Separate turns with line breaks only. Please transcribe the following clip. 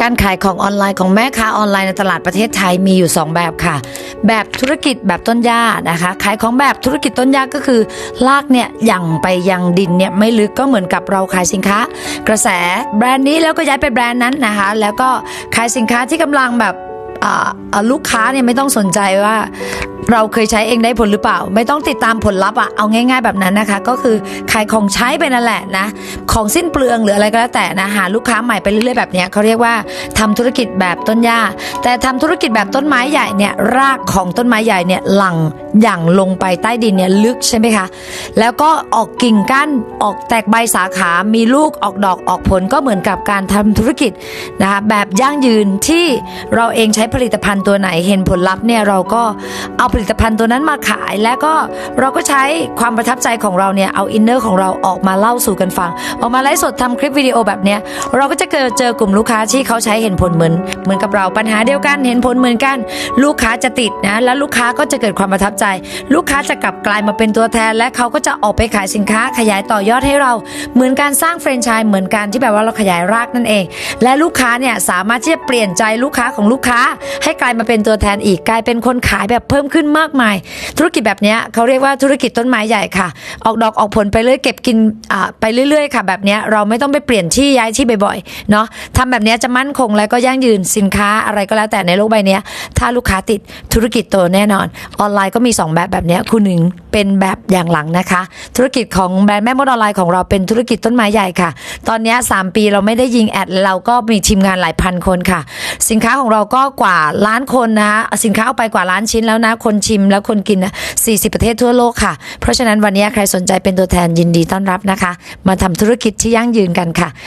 การขายของออนไลน์ของแม่ค้าออนไลน์ในตลาดประเทศไทยมีอยู่ 2 แบบค่ะ แบบธุรกิจแบบต้นหญ้านะคะ ขายของแบบธุรกิจต้นหญ้าก็คือ ลากเนี่ยยังไปยังดินเนี่ยไม่ลึกก็เหมือนกับเราขายสินค้า กระแสแบรนด์นี้แล้วก็ย้ายไปแบรนด์นั้นนะคะ แล้วก็ขายสินค้าที่กำลังแบบลูกค้าเนี่ยไม่ต้องสนใจว่า เราเคยใช้เองได้ผลหรือเปล่า ไม่ต้องติดตามผลลัพธ์อะเอาง่าย ๆ แบบนั้นนะคะ ก็คือขายของใช้ไปนั่นแหละนะ ของสิ้นเปลืองหรืออะไรก็แล้วแต่นะหาลูกค้าใหม่ไปเรื่อยๆแบบนี้เขาเรียกว่าทำธุรกิจแบบต้นหญ้า แต่ทำธุรกิจแบบต้นไม้ใหญ่เนี่ยรากของต้นไม้ใหญ่เนี่ยหลังหยั่งลงไปใต้ดินเนี่ยลึกใช่ไหมคะ แล้วก็ออกกิ่งก้านออกแตกใบสาขามีลูกออกดอกออกผลก็เหมือนกับการทำธุรกิจนะคะแบบยั่งยืนที่เราเองใช้ผลิตภัณฑ์ตัวไหนเห็นผลลัพธ์เนี่ยเราก็เอาผลิตภัณฑ์ตัวนั้นมาขาย แล้วก็เราก็ใช้ความประทับใจของเราเนี่ยเอาอินเนอร์ของเราออกมาเล่าสู่กันฟัง ออกมาไลฟ์สดทำคลิปวิดีโอแบบเนี้ยเราก็จะเจอเจอกลุ่มลูกค้าที่เขาใช้เห็นผลเหมือน เหมือนกับเราปัญหาเดียวกันเห็นผลเหมือนกัน ลูกค้าจะติดนะแล้วลูกค้าก็จะเกิดความประทับใจ ลูกค้าจะกลับกลายมาเป็นตัวแทน และเขาก็จะออกไปขายสินค้าขยายต่อยอดให้เราเหมือนการสร้างแฟรนไชส์เหมือนการที่แบบว่าเราขยายรากนั่นเอง และลูกค้าเนี่ยสามารถที่จะเปลี่ยนใจลูกค้าของลูกค้า ให้กลายมาเป็นตัวแทนอีกกลายเป็นคนขายแบบเพิ่มขึ้นมากมาย ธุรกิจแบบนี้เขาเรียกว่าธุรกิจต้นไม้ใหญ่ค่ะ ออกดอกออกผลไปเรื่อยเก็บกินไปเรื่อยๆค่ะ แบบนี้เราไม่ต้องไปเปลี่ยนที่ย้ายที่บ่อยๆเนาะทำแบบนี้จะมั่นคงและก็ยั่งยืนสินค้าอะไรก็แล้วแต่ในโลกใบนี้ถ้าลูกค้าติดธุรกิจโตแน่นอน ออนไลน์ก็มี 2 แบบแบบนี้คุณหนึ่งเป็นแบบอย่างหลังนะคะ ธุรกิจของแบรนด์แม่มดออนไลน์ของเราเป็นธุรกิจต้นไม้ใหญ่ค่ะ ตอนนี้ 3 ปีเราไม่ได้ยิงแอดเราก็มีทีมงานหลายพันคนค่ะ สินค้าของเราก็กว่าล้านคนนะคะสินค้าเอาไปกว่าล้านชิ้นแล้วนะคนนชิมและคนกินนะ40 ประเทศทั่วโลกค่ะ เพราะฉะนั้นวันนี้ใครสนใจเป็นตัวแทนยินดีต้อนรับนะคะ มาทำธุรกิจที่ยั่งยืนกันค่ะ